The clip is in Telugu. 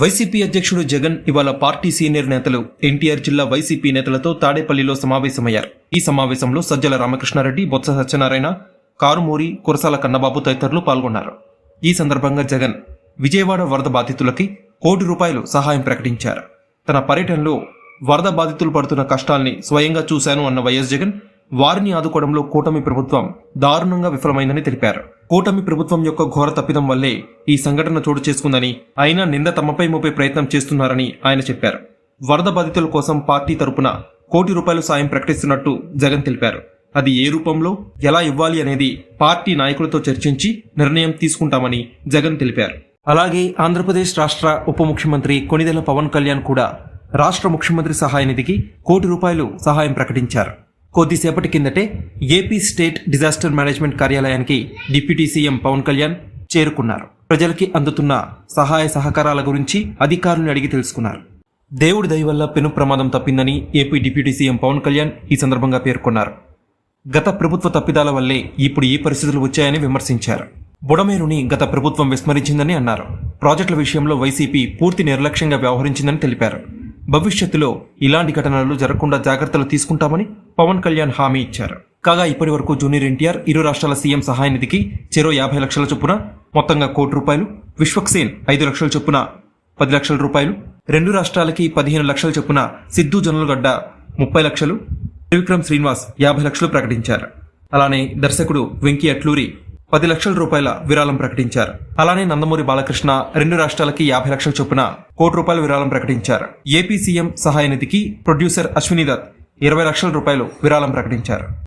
వైసీపీ అధ్యక్షుడు జగన్ ఇవాళ పార్టీ సీనియర్ నేతలు ఎన్టీఆర్ జిల్లా వైసీపీ నేతలతో తాడేపల్లిలో సమావేశమయ్యారు. ఈ సమావేశంలో సజ్జల రామకృష్ణారెడ్డి బొత్స సత్యనారాయణ కారుమూరి కురసాల కన్నబాబు తదితరులు పాల్గొన్నారు. ఈ సందర్భంగా జగన్ విజయవాడ వరద బాధితులకి కోటి రూపాయలు సహాయం ప్రకటించారు. తన పర్యటనలో వరద బాధితులు పడుతున్న కష్టాల్ని స్వయంగా చూశాను అన్న వైఎస్ జగన్ వారిని ఆదుకోవడంలో కూటమి ప్రభుత్వం దారుణంగా విఫలమైందని తెలిపారు. కూటమి ప్రభుత్వం యొక్క ఘోర తప్పిదం వల్లే ఈ సంఘటన చోటు చేసుకుందని అయినా నింద తమపై మోపే ప్రయత్నం చేస్తున్నారని ఆయన చెప్పారు. వరద బాధితుల కోసం పార్టీ తరపున కోటి రూపాయలు సాయం ప్రకటిస్తున్నట్టు జగన్ తెలిపారు. అది ఏ రూపంలో ఎలా ఇవ్వాలి అనేది పార్టీ నాయకులతో చర్చించి నిర్ణయం తీసుకుంటామని జగన్ తెలిపారు. అలాగే ఆంధ్రప్రదేశ్ రాష్ట్ర ఉప ముఖ్యమంత్రి కొనిదెల పవన్ కళ్యాణ్ కూడా రాష్ట్ర ముఖ్యమంత్రి సహాయ నిధికి కోటి రూపాయలు సహాయం ప్రకటించారు. కొద్దిసేపటి కిందటే ఏపీ స్టేట్ డిజాస్టర్ మేనేజ్మెంట్ కార్యాలయానికి డిప్యూటీ సీఎం పవన్ కళ్యాణ్ చేరుకున్నారు. ప్రజలకి అందుతున్న సహాయ సహకారాల గురించి అధికారులను అడిగి తెలుసుకున్నారు. దేవుడి దయ వల్ల పెను ప్రమాదం తప్పిందని AP deputy CM Pawan Kalyan ఈ సందర్భంగా పేర్కొన్నారు. గత ప్రభుత్వ తప్పిదాల వల్లే ఇప్పుడు ఈ పరిస్థితులు వచ్చాయని విమర్శించారు. బుడమేరుని గత ప్రభుత్వం విస్మరించిందని అన్నారు. ప్రాజెక్టుల విషయంలో వైసీపీ పూర్తి నిర్లక్ష్యంగా వ్యవహరించిందని తెలిపారు. భవిష్యత్తులో ఇలాంటి ఘటనలు జరగకుండా జాగ్రత్తలు తీసుకుంటామని పవన్ కళ్యాణ్ హామీ ఇచ్చారు. కాగా ఇప్పటి వరకు జూనియర్ ఎన్టీఆర్ ఇరు రాష్ట్రాల సీఎం సహాయ నిధికి చెరో యాభై లక్షల చొప్పున మొత్తంగా కోటి రూపాయలు విశ్వక్సేన్ ఐదు లక్షల చొప్పున పది లక్షల రూపాయలు రెండు రాష్ట్రాలకి పదిహేను లక్షల చొప్పున సిద్ధు జొన్నలగడ్డ ముప్పై లక్షలు త్రివిక్రమ్ శ్రీనివాస్ యాభై లక్షలు ప్రకటించారు. అలానే దర్శకుడు వెంకీ అట్లూరి పది లక్షల రూపాయల విరాళం ప్రకటించారు. అలానే నందమూరి బాలకృష్ణ రెండు రాష్ట్రాలకి యాభై లక్షల చొప్పున కోటి రూపాయల విరాళం ప్రకటించారు. ఏపీ సీఎం సహాయ నిధికి ప్రొడ్యూసర్ అశ్విని దత్ ఇరవై లక్షల రూపాయలు విరాళం ప్రకటించారు.